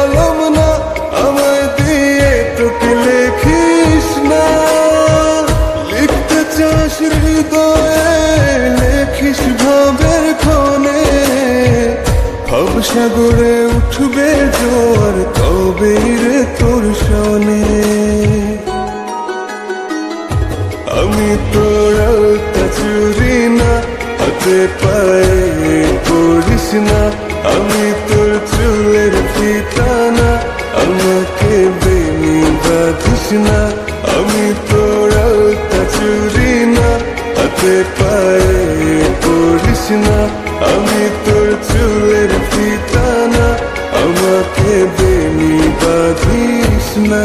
কলম না, আমায় দিয়ে তোকে লেখিস না। লিখতে চাস হৃদয়ে, লেখিস ভাবের ক্ষণে ভব সাগরে উঠবে জোয়ার তবে রে তোর শোনে আমি তোর চুরি না, হাতে পায়ে পায়ে পড়িস আমি তোর চুলের ফিতানা আমাকে দেবে বাঁধিস না।